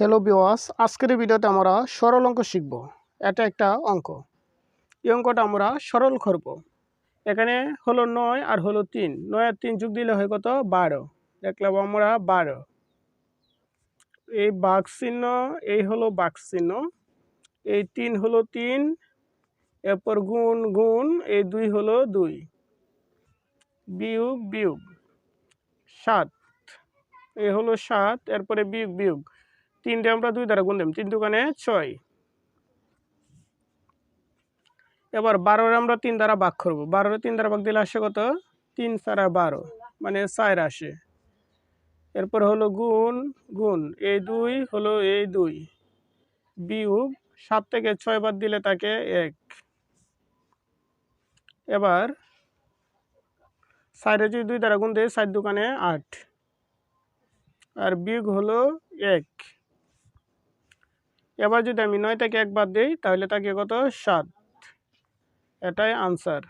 Hello বিওয়াস আজকের ভিডিওতে আমরা সরল অঙ্ক শিখব। এটা একটা অঙ্ক। এই অঙ্কটা আমরা সরল করব। এখানে হলো নয় আর হলো তিন। নয় আর তিন যোগ দিলে হয় কত? বারো। দেখলাম আমরা বারো। এই বাঘ চিহ্ন এই হলো বাঘ চিহ্ন এই তিন হলো তিন, এরপর গুণ গুণ, এই দুই হলো দুই। বিয়োগ বিয়োগ। সাত। এ হলো সাত, এরপরে বিয়োগ বিয়োগ। তিনটে আমরা দুই দ্বারা গুণ দিলাম। তিন দোকানে ছয়। এবার বারোর আমরা তিন দ্বারা ভাগ করব। বারোর তিন দ্বারা ভাগ দিলে আসে কত? তিন সারা বারো মানে চার আসে। এরপর হলো গুণ গুণ, এই দুই হলো এই দুই। বিয়োগ সাত থেকে ছয় বাদ দিলে তাকে এক। এবার চারে যদি দুই দ্বারা গুণ দেয়, চার দোকানে আট। আর বিয়োগ হলো এক। এবার যদি আমি নয় একবার দিই তাহলে তাকে কত? সাত। এটাই আনসার